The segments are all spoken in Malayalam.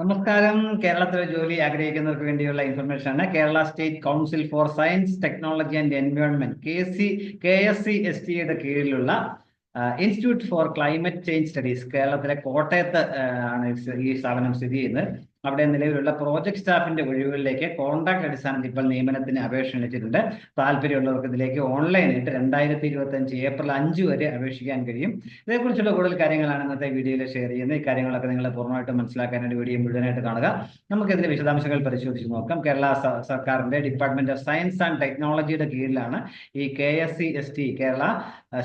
നമസ്കാരം. കേരളത്തിലെ ജോലി ആഗ്രഹിക്കുന്നവർക്ക് വേണ്ടിയുള്ള ഇൻഫർമേഷൻ ആണ്. Kerala state council for science technology and environment K C K S C S ടിയുടെ കീഴിലുള്ള institute for climate change studies കേരളത്തിലെ കോട്ടയത്ത് ആണ് ഈ സ്ഥാപനം സ്ഥിതി ചെയ്യുന്നത്. അവിടെ നിലവിലുള്ള പ്രോജക്ട് സ്റ്റാഫിന്റെ ഒഴിവുകളിലേക്ക് കോൺട്രാക്ട് അടിസ്ഥാനത്തിൽ ഇപ്പോൾ നിയമനത്തിന് അപേക്ഷ ക്ഷണിച്ചിട്ടുണ്ട് താല്പര്യമുള്ളവർക്ക് ഇതിലേക്ക് ഓൺലൈനായിട്ട് രണ്ടായിരത്തി ഇരുപത്തി അഞ്ച് ഏപ്രിൽ അഞ്ച് വരെ അപേക്ഷിക്കാൻ കഴിയും. ഇതേക്കുറിച്ചുള്ള കൂടുതൽ കാര്യങ്ങളാണ് ഇന്നത്തെ വീഡിയോയിൽ ഷെയർ ചെയ്യുന്നത്. ഈ കാര്യങ്ങളൊക്കെ നിങ്ങൾ പൂർണമായിട്ട് മനസ്സിലാക്കാനായിട്ട് വീഡിയോ മുഴുവനായിട്ട് കാണുക. നമുക്ക് ഇതിന്റെ വിശദാംശങ്ങൾ പരിശോധിച്ച് നോക്കാം. കേരള സർക്കാരിന്റെ ഡിപ്പാർട്ട്മെന്റ് ഓഫ് സയൻസ് ആൻഡ് ടെക്നോളജിയുടെ കീഴിലാണ് ഈ K S C S T Kerala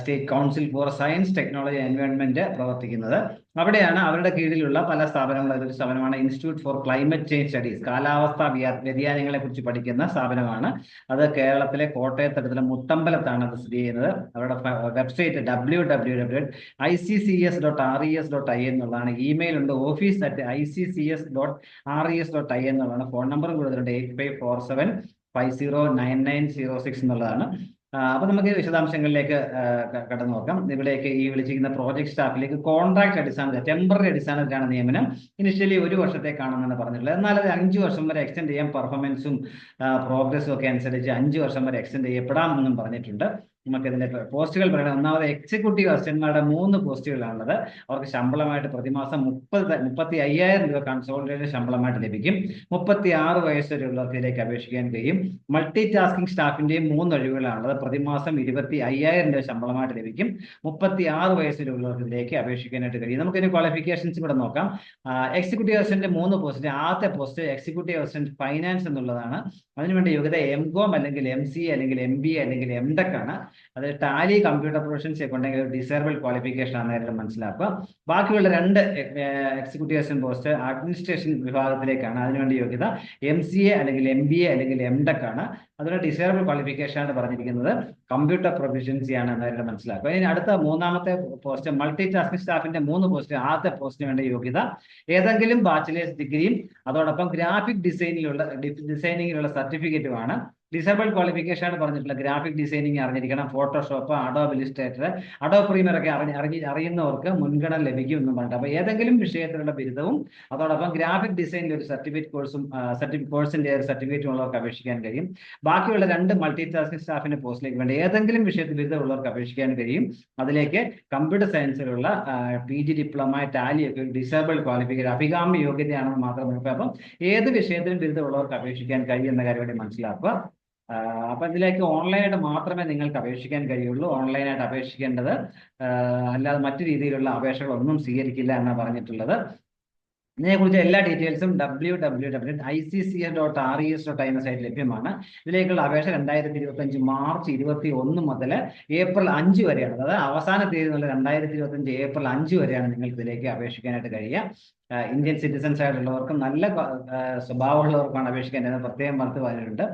state council for science technology environment പ്രവർത്തിക്കുന്നത്. അവിടെയാണ് അവരുടെ കീഴിലുള്ള പല സ്ഥാപനങ്ങളും. ഒരു സ്ഥാപനമാണ് institute for climate change studies കാലാവസ്ഥാ വ്യതിയാനങ്ങളെ കുറിച്ച് പഠിക്കുന്ന സ്ഥാപനമാണ്. അത് കേരളത്തിലെ കോട്ടയത്ത് അടുത്തുള്ള മുത്തമ്പലത്താണ് അത് സ്ഥിതി ചെയ്യുന്നത്. അവരുടെ website W W W I C C S dot R E S dot I എന്നുള്ളതാണ്. ഇമെയിൽ ഉണ്ട് office at I C C S dot R E S dot I എന്നുള്ളതാണ്. ഫോൺ നമ്പറും കൂടുതലുണ്ട് eight five four seven five zero nine nine zero six എന്നുള്ളതാണ്. അപ്പൊ നമുക്ക് വിശദാംശങ്ങളിലേക്ക് കടന്നു നോക്കാം. ഇവിടേക്ക് ഈ വിളിച്ചിരിക്കുന്ന പ്രോജക്ട് സ്റ്റാഫിലേക്ക് കോൺട്രാക്ട് അടിസ്ഥാനത്തിൽ ടെമ്പററി അടിസ്ഥാനത്തിലാണ് നിയമനം. ഇനിഷ്യലി ഒരു വർഷത്തേക്കാണെന്നാണ് പറഞ്ഞിട്ടുള്ളത്. എന്നാൽ അത് അഞ്ച് വർഷം വരെ എക്സ്റ്റെൻഡ് ചെയ്യാൻ പെർഫോമൻസും പ്രോഗ്രസും ഒക്കെ അനുസരിച്ച് അഞ്ച് വർഷം വരെ എക്സ്റ്റെൻഡ് ചെയ്യപ്പെടാം എന്നും പറഞ്ഞിട്ടുണ്ട്. നമുക്ക് ഇതിന്റെ പോസ്റ്റുകൾ പറയണം. ഒന്നാമത് എക്സിക്യൂട്ടീവ് അസിസ്റ്റന്റുമാരുടെ മൂന്ന് പോസ്റ്റുകളാണുള്ളത്. അവർക്ക് ശമ്പളമായിട്ട് പ്രതിമാസം മുപ്പത് മുപ്പത്തി അയ്യായിരം രൂപ കൺസോൾട്ടേഷൻ ശമ്പളമായിട്ട് ലഭിക്കും. മുപ്പത്തി ആറ് വയസ്സ് വരെയുള്ളവർക്ക് ഇതിലേക്ക് അപേക്ഷിക്കാൻ കഴിയും. മൾട്ടി ടാസ്കിംഗ് സ്റ്റാഫിന്റെയും മൂന്ന് ഒഴിവുകളാണുള്ളത്. പ്രതിമാസം ഇരുപത്തി അയ്യായിരം രൂപ ശമ്പളമായിട്ട് ലഭിക്കും. മുപ്പത്തി ആറ് വയസ്സിലുള്ളവർക്ക് ഇതിലേക്ക് അപേക്ഷിക്കാനായിട്ട് കഴിയും. നമുക്കിതിന് ക്വാളിഫിക്കേഷൻസ് കൂടെ നോക്കാം. എക്സിക്യൂട്ടീവ് അസിസ്റ്റന്റ് മൂന്ന് പോസ്റ്റ് ആദ്യത്തെ പോസ്റ്റ് എക്സിക്യൂട്ടീവ് അസിസ്റ്റന്റ് ഫൈനാൻസ് എന്നുള്ളതാണ്. അതിനുവേണ്ടി യോഗ്യത എം കോം അല്ലെങ്കിൽ എം സി അല്ലെങ്കിൽ എം ബി അല്ലെങ്കിൽ എം ടെക് ആണ്. അത് ടാലി കമ്പ്യൂട്ടർ പ്രൊഫഷൻസി ഒക്കെ ഉണ്ടെങ്കിൽ ഡിസേബിൾ ക്വാളിഫിക്കേഷൻ ആണ് നേരിട്ട് മനസ്സിലാക്കുക. ബാക്കിയുള്ള രണ്ട് എക്സിക്യൂട്ടീവ് പോസ്റ്റ് അഡ്മിനിസ്ട്രേഷൻ വിഭാഗത്തിലേക്കാണ് അതിനുവേണ്ടി യോഗ്യത എം സി എ അല്ലെങ്കിൽ എം ബി എ അല്ലെങ്കിൽ എം ടെക് ആണ്. അതുപോലെ ഡിസേബിൾ ക്വാളിഫിക്കേഷൻ ആണ് പറഞ്ഞിരിക്കുന്നത്. കമ്പ്യൂട്ടർ പ്രൊഫഷൻസി ആണ് നേരിട്ട് മനസ്സിലാക്കുക. ഇനി അടുത്ത മൂന്നാമത്തെ പോസ്റ്റ് മൾട്ടി ടാസ്കിംഗ് സ്റ്റാഫിന്റെ മൂന്ന് പോസ്റ്റ് ആദ്യത്തെ പോസ്റ്റിന് വേണ്ട യോഗ്യത ഏതെങ്കിലും ബാച്ചിലേഴ്സ് ഡിഗ്രിയും അതോടൊപ്പം ഗ്രാഫിക് ഡിസൈനിലുള്ള ഡിസൈനിങ്ങിലുള്ള സർട്ടിഫിക്കറ്റുമാണ് ഡിസേബിൾ ക്വാളിഫിക്കേഷൻ ആണ് പറഞ്ഞിട്ടുള്ളത് ഗ്രാഫിക് ഡിസൈനിങ് അറിഞ്ഞിരിക്കണം Photoshop Adobe Illustrator Adobe Premiere ഒക്കെ അറിഞ്ഞ് അറിഞ്ഞ് അറിയുന്നവർക്ക് മുൻഗണന ലഭിക്കും എന്നും പറഞ്ഞിട്ട്. അപ്പോൾ ഏതെങ്കിലും വിഷയത്തിലുള്ള ബിരുദവും അതോടൊപ്പം ഗ്രാഫിക് ഡിസൈനിന്റെ ഒരു സർട്ടിഫിക്കറ്റ് കോഴ്സും സർട്ടിഫിക്കറ്റ് കോഴ്സിന്റെ ഒരു സർട്ടിഫിക്കറ്റും ഉള്ളവർക്ക് അപേക്ഷിക്കാൻ കഴിയും. ബാക്കിയുള്ള രണ്ട് മൾട്ടി ടാസ്കിംഗ് സ്റ്റാഫിന്റെ പോസ്റ്റിലേക്ക് വേണ്ടി ഏതെങ്കിലും വിഷയത്തിൽ ബിരുദമുള്ളവർക്ക് അപേക്ഷിക്കാൻ കഴിയും. അതിലേക്ക് കമ്പ്യൂട്ടർ സയൻസിലുള്ള പി ജി ഡിപ്ലോമ ടാലി ഒക്കെ ഡിസേബിൾ ക്വാളിഫിക്കേഷൻ അഭികാമ്യ യോഗ്യതയാണെന്ന് മാത്രം നോക്കുക അപ്പം ഏത് വിഷയത്തിലും ബിരുദമുള്ളവർക്ക് അപേക്ഷിക്കാൻ കഴിയും എന്ന കാര്യം വേണ്ടി മനസ്സിലാക്കുക. അപ്പൊ ഇതിലേക്ക് ഓൺലൈനായിട്ട് മാത്രമേ നിങ്ങൾക്ക് അപേക്ഷിക്കാൻ കഴിയുള്ളൂ. ഓൺലൈനായിട്ട് അപേക്ഷിക്കേണ്ടത് അല്ലാതെ മറ്റു രീതിയിലുള്ള അപേക്ഷകളൊന്നും സ്വീകരിക്കില്ല എന്നാണ് പറഞ്ഞിട്ടുള്ളത്. ഇതിനെക്കുറിച്ച് എല്ലാ ഡീറ്റെയിൽസും W W W I C C S dot R E S dot I എന്ന സൈറ്റ് ലഭ്യമാണ്. ഇതിലേക്കുള്ള അപേക്ഷ രണ്ടായിരത്തി ഇരുപത്തി അഞ്ച് മാർച്ച് ഇരുപത്തി ഒന്ന് മുതൽ ഏപ്രിൽ അഞ്ച് വരെയാണ്. അതായത് അവസാന തീയതി എന്നുള്ള രണ്ടായിരത്തി ഇരുപത്തി അഞ്ച് ഏപ്രിൽ അഞ്ച് വരെയാണ് നിങ്ങൾക്ക് ഇതിലേക്ക് അപേക്ഷിക്കാനായിട്ട് കഴിയുക. ഇന്ത്യൻ സിറ്റിസൺസ് ആയിട്ടുള്ളവർക്കും നല്ല സ്വഭാവമുള്ളവർക്കാണ് അപേക്ഷിക്കാൻ എന്ന് പ്രത്യേകം പറഞ്ഞ് പറഞ്ഞിട്ടുണ്ട്.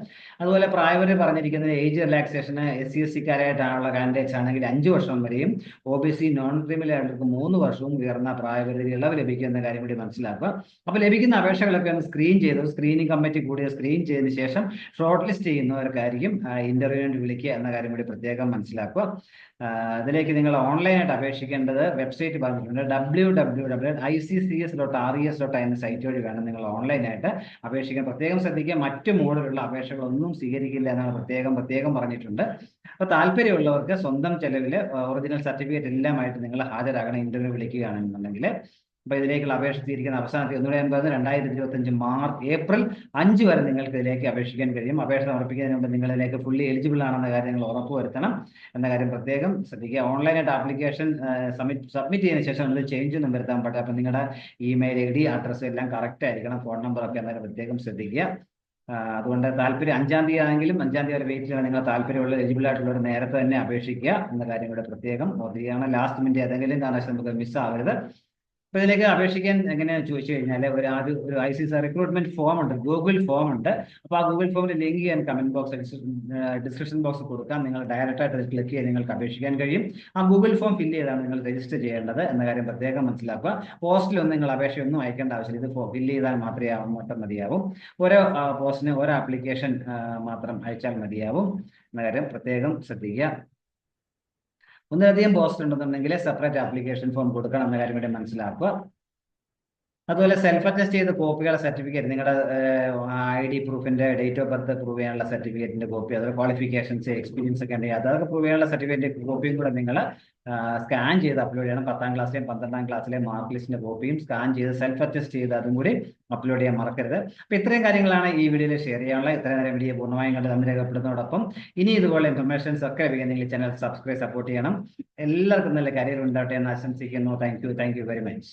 അതുപോലെ പ്രായപരിധി പറഞ്ഞിരിക്കുന്നത് ഏജ് റിലാക്സേഷന് എസ് സി എസ് സിക്കാരായിട്ടാണുള്ള കാൻഡിഡേറ്റ്സ് ആണെങ്കിൽ അഞ്ച് വർഷം വരെയും ഒ ബി സി നോൺ ക്രിമിനലായിട്ടുള്ള മൂന്ന് വർഷവും ഉയർന്ന പ്രായപരിധി ഇളവ് ലഭിക്കുന്ന കാര്യം കൂടി മനസ്സിലാക്കുക. അപ്പോൾ ലഭിക്കുന്ന അപേക്ഷകളൊക്കെ ഒന്ന് സ്ക്രീൻ ചെയ്തു സ്ക്രീനിങ് കമ്മിറ്റി കൂടി സ്ക്രീൻ ചെയ്തതിന് ശേഷം ഷോർട്ട് ലിസ്റ്റ് ചെയ്യുന്നവർക്കായിരിക്കും ഇന്റർവ്യൂവിന് വിളിക്കുക എന്ന കാര്യം കൂടി പ്രത്യേകം മനസ്സിലാക്കുക. അതിലേക്ക് നിങ്ങൾ ഓൺലൈനായിട്ട് അപേക്ഷിക്കേണ്ടത് വെബ്സൈറ്റ് പറഞ്ഞിട്ടുണ്ട് W W W I C C S dot R E S dot എന്ന സൈറ്റ് വഴി വേണം നിങ്ങൾ ഓൺലൈനായിട്ട് അപേക്ഷിക്കാൻ. പ്രത്യേകം ശ്രദ്ധിക്കുക മറ്റു മോഡിലുള്ള അപേക്ഷകളൊന്നും സ്വീകരിക്കില്ല എന്നാണ് പ്രത്യേകം പ്രത്യേകം പറഞ്ഞിട്ടുണ്ട്. അപ്പോൾ താല്പര്യമുള്ളവർക്ക് സ്വന്തം ചെലവിൽ ഒറിജിനൽ സർട്ടിഫിക്കറ്റ് എല്ലാമായിട്ട് നിങ്ങൾ ഹാജരാകണം ഇന്റർവ്യൂ വിളിക്കുകയാണെന്നുണ്ടെങ്കിൽ. അപ്പൊ ഇതിലേക്കുള്ള അപേക്ഷ തീരിക്കുന്ന അവസാന തീയതി ഒന്നുകൂടെ ഞാൻ പറഞ്ഞത് രണ്ടായിരത്തി ഇരുപത്തി അഞ്ച് മാർച്ച് ഏപ്രിൽ അഞ്ച് വരെ നിങ്ങൾക്ക് ഇതിലേക്ക് അപേക്ഷിക്കാൻ കഴിയും. അപേക്ഷ സമർപ്പിക്കുന്നതിന് മുമ്പ് നിങ്ങൾ ഇതിലേക്ക് ഫുള്ളി എലിജിബിൾ ആണെന്ന കാര്യം നിങ്ങൾ ഉറപ്പുവരുത്തണം എന്ന കാര്യം പ്രത്യേകം ശ്രദ്ധിക്കുക. ഓൺലൈനായിട്ട് ആപ്ലിക്കേഷൻ സബ്മിറ്റ് ചെയ്തതിനു ശേഷം നിങ്ങൾ ചേഞ്ച് ഒന്നും വരുത്താൻ പറ്റില്ല അപ്പൊ നിങ്ങളുടെ ഇമെയിൽ ഐ ഡി അഡ്രസ്സ് എല്ലാം കറക്റ്റ് ആയിരിക്കണം. ഫോൺ നമ്പർ ഒക്കെ എന്നാലും പ്രത്യേകം ശ്രദ്ധിക്കുക. അതുകൊണ്ട് താല്പര്യം അഞ്ചാം തീയതി ആണെങ്കിലും അഞ്ചാം തീയതി വരെ വെയിറ്റ് ചെയ്യണം നിങ്ങൾ താല്പര്യമുള്ള എലിജിബിൾ ആയിട്ടുള്ളവർ നേരത്തെ തന്നെ അപേക്ഷിക്കുക എന്ന കാര്യം കൂടെ പ്രത്യേകം ഓർക്കുകയാണ് ലാസ്റ്റ് മിനിറ്റ് ഏതെങ്കിലും കാരണവശാലും നമുക്ക് മിസ് ആവരുത്. അപ്പൊ ഇതിലേക്ക് അപേക്ഷിക്കാൻ എങ്ങനെയാണ് ചോദിച്ചു കഴിഞ്ഞാൽ ഒരു ആദ്യം ഒരു I C C recruitment form ഉണ്ട് ഗൂഗിൾ ഫോം ഉണ്ട്. അപ്പൊ ആ ഗൂഗിൾ ഫോമിൽ ലിങ്ക് ഞാൻ കമന്റ് ബോക്സ് ഡിസ്ക്രിപ്ഷൻ ബോക്സ് കൊടുക്കാം. നിങ്ങൾ ഡയറക്റ്റ് ആയിട്ട് ക്ലിക്ക് ചെയ്ത് നിങ്ങൾക്ക് അപേക്ഷിക്കാൻ കഴിയും. ആ ഗൂഗിൾ ഫോം ഫില്ല് ചെയ്താണ് നിങ്ങൾ രജിസ്റ്റർ ചെയ്യേണ്ടത് എന്ന കാര്യം പ്രത്യേകം മനസ്സിലാക്കുക. പോസ്റ്റിലൊന്നും നിങ്ങൾ അപേക്ഷയൊന്നും അയക്കേണ്ട ആവശ്യമില്ല. ഇത് ഫില്ല് ചെയ്താൽ മാത്രമേ മാത്രം മതിയാവും. ഓരോ പോസ്റ്റിന് ഓരോ ആപ്ലിക്കേഷൻ മാത്രം അയച്ചാൽ മതിയാവും എന്ന കാര്യം പ്രത്യേകം ശ്രദ്ധിക്കുക. ഒന്നിലധികം പോസ്റ്റ് ഉണ്ടെന്നുണ്ടെങ്കിൽ സെപ്പറേറ്റ് ആപ്ലിക്കേഷൻ ഫോം കൊടുക്കണം എന്ന കാര്യം കൂടി മനസ്സിലാക്കുക. അതുപോലെ സെൽഫ് അറ്റസ്റ്റ് ചെയ്ത കോപ്പികളുടെ സർട്ടിഫിക്കറ്റ് നിങ്ങളുടെ ഐ ഡി പ്രൂഫിന്റെ ഡേറ്റ് ഓഫ് ബർത്ത് പ്രൂവ് ചെയ്യാനുള്ള സർട്ടിഫിക്കറ്റിന്റെ കോപ്പി അതുപോലെ ക്വാളിഫിക്കേഷൻസ് എക്സ്പീരിയൻസ് ഒക്കെ ഉണ്ടെങ്കിൽ അതൊക്കെ പ്രൂവ് ചെയ്യാനുള്ള സർട്ടിഫിക്കറ്റ് കോപ്പിയും കൂടെ നിങ്ങൾ സ്കാൻ ചെയ്ത് അപ്ലോഡ് ചെയ്യണം. പത്താം ക്ലാസ്സിലെയും പന്ത്രണ്ടാം ക്ലാസ്സിലെയും മാർക്ക് ലിസ്റ്റിന്റെ കോപ്പിയും സ്കാൻ ചെയ്ത് സെൽഫ് അറ്റസ്റ്റ് ചെയ്ത് അതും കൂടി അപ്ലോഡ് ചെയ്യാൻ മറക്കരുത്. അപ്പൊ ഇത്രയും കാര്യങ്ങളാണ് ഈ വീഡിയോയിൽ ഷെയർ ചെയ്യാനുള്ള ഇത്രയും നേരം വീഡിയോ പൂർണമായും കണ്ട് നമ്മൾ രേഖപ്പെടുന്നതോടൊപ്പം ഇനി ഇതുപോലെ ഇൻഫർമേഷൻസ് ഒക്കെ ലഭിക്കുന്നെങ്കിൽ ചാനൽ സബ്സ്ക്രൈബ് സപ്പോർട്ട് ചെയ്യണം. എല്ലാവർക്കും നല്ല കരിയർ ഉണ്ടാവട്ടെ എന്ന് ആശംസിക്കുന്നു. Thank you thank you very much